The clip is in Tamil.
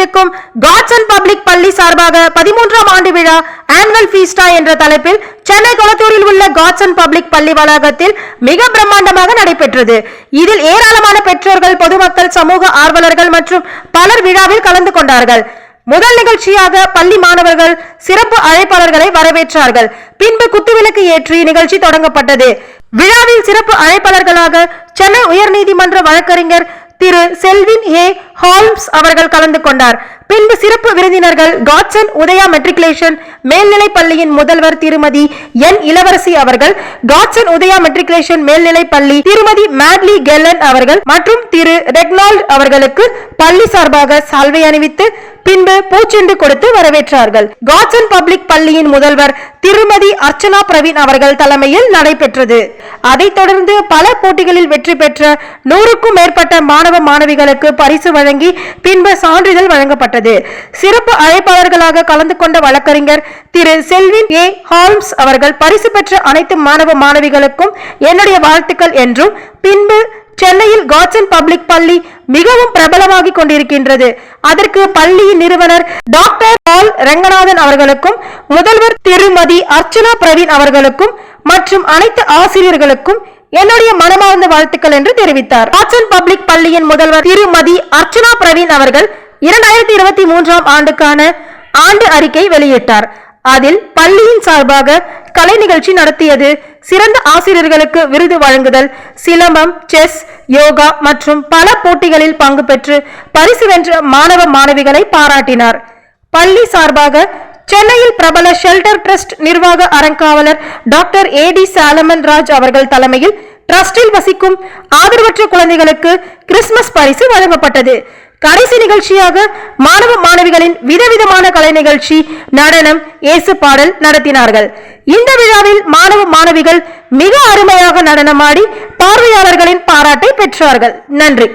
இருக்கும். காட்ஸ் அண்ட் பப்ளிக் பள்ளி சார்பாக பதிமூன்றாம் ஆண்டு விழா ஆனுவல் ஃபீஸ்டா என்ற தலைப்பில் சென்னை கொளத்தூரில் உள்ள காட்ஸ் அண்ட் பப்ளிக் பள்ளி வளாகத்தில் மிக பிரம்மாண்டமாக நடைபெற்றது. இதில் ஏராளமான பெற்றோர்கள் பொதுமக்கள் சமூக ஆர்வலர்கள் மற்றும் பலர் விழாவில் கலந்து கொண்டார்கள். முதல் நிகழ்ச்சியாக பள்ளி மாணவர்கள் சிறப்பு அழைப்பாளர்களை வரவேற்றார்கள். பின்பு குத்துவிளக்கு ஏற்றி நிகழ்ச்சி தொடங்கப்பட்டது. விழாவில் சிறப்பு அழைப்பாளர்களாக சென்னை உயர்நீதிமன்ற வழக்கறிஞர் திரு செல்வின் ஏ ஹால்ம்ஸ் அவர்கள் கலந்து கொண்டார். பின்பு சிறப்பு விருந்தினர்கள் காட்சன் உதயா மெட்ரிகுலேஷன் மேல்நிலைப் பள்ளியின் முதல்வர் திருமதி என் இளவரசி அவர்கள் காட்சன் உதயா மெட்ரிகுலேஷன் மேல்நிலைப் பள்ளி திருமதி மேட்லி கெல்லன் அவர்கள் மற்றும் திரு ரெக்னால்ட் அவர்களுக்கு பள்ளி சார்பாக சால்வை அணிவித்து பின்பு பூச்செண்டு கொடுத்து வரவேற்றார்கள். காட்சன் பப்ளிக் பள்ளியின் முதல்வர் திருமதி அர்ச்சனா பிரவீன் அவர்கள் தலைமையில் நடைபெற்றது. அதைத் தொடர்ந்து பல போட்டிகளில் வெற்றி பெற்ற நூறுக்கும் மேற்பட்ட மாணவ மாணவிகளுக்கு பரிசு வழங்கி பின்பு சான்றிதழ் வழங்கப்பட்டது. சிறப்பு அழைப்பாளர்களாக கலந்து கொண்ட வழக்கறிஞர் திரு செல்வின் ஏ. ஹால்ம்ஸ் அவர்கள் பரிசு பெற்ற அனைத்து மாணவ மாணவிகளுக்கும் என்னுடைய வாழ்த்துக்கள் என்றும் பின்பு சென்னையில் காட்சன் பப்ளிக் பள்ளி மிகவும் பிரபலமாகிக் கொண்டிருக்கின்றது. அதற்கு பள்ளியின் நிறுவனர் டாக்டர் பால் ரங்கநாதன் அவர்களுக்கும் முதல்வர் திருமதி அர்ச்சனா பிரவீன் அவர்களுக்கும் மற்றும் அனைத்து ஆசிரியர்களுக்கும் என்னுடைய மனமார்ந்த வாழ்த்துக்கள் என்று தெரிவித்தார். காட்சன் பப்ளிக் பள்ளியின் முதல்வர் திருமதி அர்ச்சனா பிரவீன் அவர்கள் இரண்டாயிரத்தி இருபத்தி மூன்றாம் ஆண்டுக்கான ஆண்டு அறிக்கை வெளியிட்டார். அதில் பள்ளியின் சார்பாக கலை நிகழ்ச்சி நடத்தியது சிறந்த ஆசிரியர்களுக்கு விருது வழங்குதல் சிலம்பம் செஸ் யோகா மற்றும் பல போட்டிகளில் பங்கு பெற்று பரிசு வென்ற மாணவ மாணவிகளை பாராட்டினார். பள்ளி சார்பாக சென்னையில் பிரபல ஷெல்டர் டிரஸ்ட் நிர்வாக அறங்காவலர் doctor A D Solomon Raj அவர்கள் தலைமையில் டிரஸ்டில் வசிக்கும் ஆதரவற்ற குழந்தைகளுக்கு கிறிஸ்துமஸ் பரிசு வழங்கப்பட்டது. கடைசி நிகழ்ச்சியாக மாணவ மாணவிகளின் விதவிதமான கலை நிகழ்ச்சி நடனம் இயேசு பாடல் நடத்தினார்கள். இந்த விழாவில் மாணவ மாணவிகள் மிக அருமையாக நடனமாடி பார்வையாளர்களின் பாராட்டை பெற்றார்கள். நன்றி.